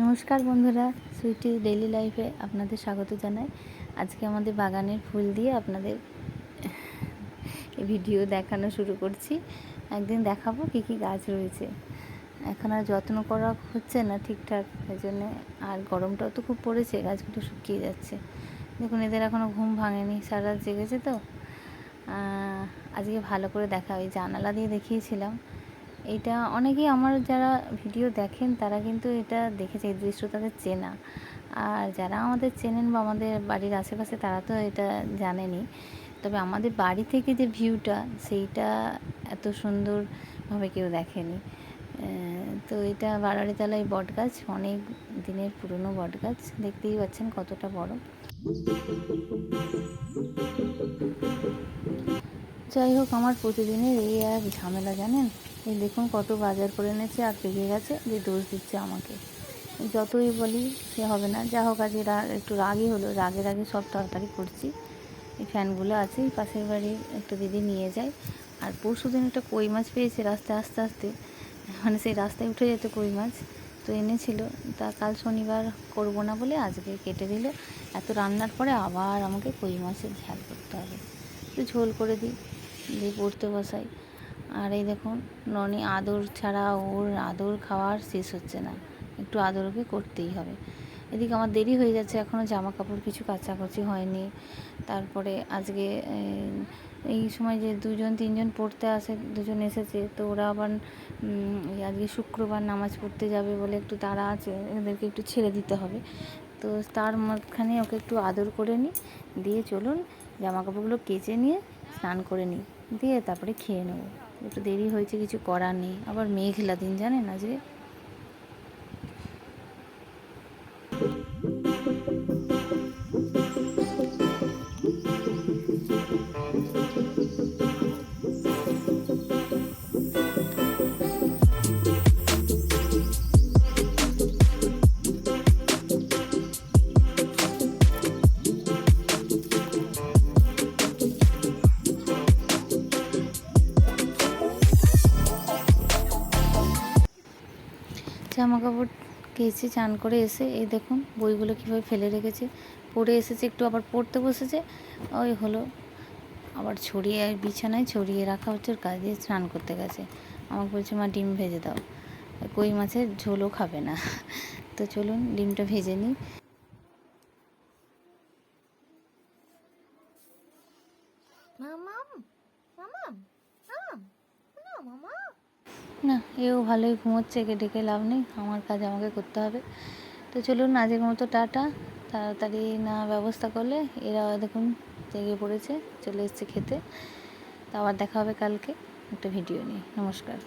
নমস্কার বন্ধুরা, সুইটি ডেইলি লাইফে আপনাদের স্বাগত জানাই। আজকে আমাদের বাগানের ফুল দিয়ে আপনাদের ভিডিও দেখানো শুরু করছি। একদিন দেখাবো কী কী গাছ রয়েছে। এখন আর যত্ন করা হচ্ছে না ঠিকঠাক এই জন্যে আর গরমটাও তো খুব পড়েছে, গাছগুলো শুকিয়ে যাচ্ছে। দেখুন, এদের এখনও ঘুম ভাঙেনি, সারা জেগেছে তো। আজকে ভালো করে দেখা, ওই জানালা দিয়ে দেখিয়েছিলাম। এটা অনেকেই আমার যারা ভিডিও দেখেন, তারা কিন্তু এটা দেখেছে, এই দৃশ্য তাদের চেনা। আর যারা আমাদের চেনেন বা আমাদের বাড়ির আশেপাশে, তারা তো এটা জানেনি। তবে আমাদের বাড়ি থেকে যে ভিউটা, সেইটা এত সুন্দরভাবে কেউ দেখেনি। তো এটা বারাড়িতলায় বট গাছ অনেক দিনের পুরনো বট গাছ দেখতেই পাচ্ছেন কতটা বড়। যাই হোক, আমার প্রতিদিনের এই এক ঝামেলা, জানেন? এই দেখুন কত বাজার করে এনেছে আর পেকে গেছে, যে দোষ দিচ্ছে আমাকে। যতই বলি, সে হবে না। যা হোক, আজকে রা- একটু রাগই হলো। রাগের আগে সব তরকারি করছি। এই ফ্যানগুলো আছে পাশের বাড়ির একটা দিদি নিয়ে যায়। আর পরশু দিন একটা কই মাছ পেয়েছে রাস্তায় আস্তে আস্তে। মানে সেই রাস্তায় উঠে যেত কই মাছ। তো এনেছিল। তা কাল শনিবার করব না বলে আজকে কেটে দিল। এত রান্নার পরে আবার আমাকে কই মাছের ঝাল করতে হবে। একটু ঝোল করে দিই, দিয়ে পড়তে বসাই। আর এই দেখুন, ননি আদর ছাড়া ওর আদর খাওয়ার শেষ হচ্ছে না। একটু আদর ওকে করতেই হবে। এদিকে আমার দেরি হয়ে যাচ্ছে, এখনও জামা কাপড় কিছু কাচাকুচি হয়নি। তারপরে আজকে এই- সময় যে দুজন, তিনজন পড়তে আসে, দুজন এসেছে, তো ওরা আবার আজকে শুক্রবার নামাজ পড়তে যাবে বলে একটু তারা আছে, এদেরকে একটু ছেড়ে দিতে হবে। তো তার মাঝখানে ওকে একটু আদর করে নিই। দিয়ে চলুন জামা কাপড়গুলো কেচে নিয়ে স্নান করে নিই। দিয়ে তারপরে খেয়ে নেব। একটু দেরি হয়েছে, কিছু করার নেই। আবার মেঘলা দিন, জানেন আজকে? জামা কাপড় কেচে চান করে এসে, এই দেখুন বইগুলো কীভাবে ফেলে রেখেছে। পড়ে এসেছে, একটু আবার পড়তে বসেছে। ওই হলো, আবার ছড়িয়ে বিছানায় ছড়িয়ে রাখা হচ্ছে, ওর কাজ দিয়ে স্নান করতে গেছে। আমাকে বলছে, মা, ডিম ভেজে দাও। কই মাছের ঝোলও খাবে না। তো চলুন, ডিমটা ভেজে নিই। মামাম মামাম না, এও ভালোই ঘুমোচ্ছে, একে ডেকে লাভ নেই, আমার কাজ আমাকে করতে হবে। তো চলুন, আজকের মতো টাটা। তাড়াতাড়ি না ব্যবস্থা করলে এরা দেখুন জেগে পড়েছে, চলে এসছে খেতে। তো আবার দেখা হবে কালকে একটা ভিডিও নিয়ে। নমস্কার।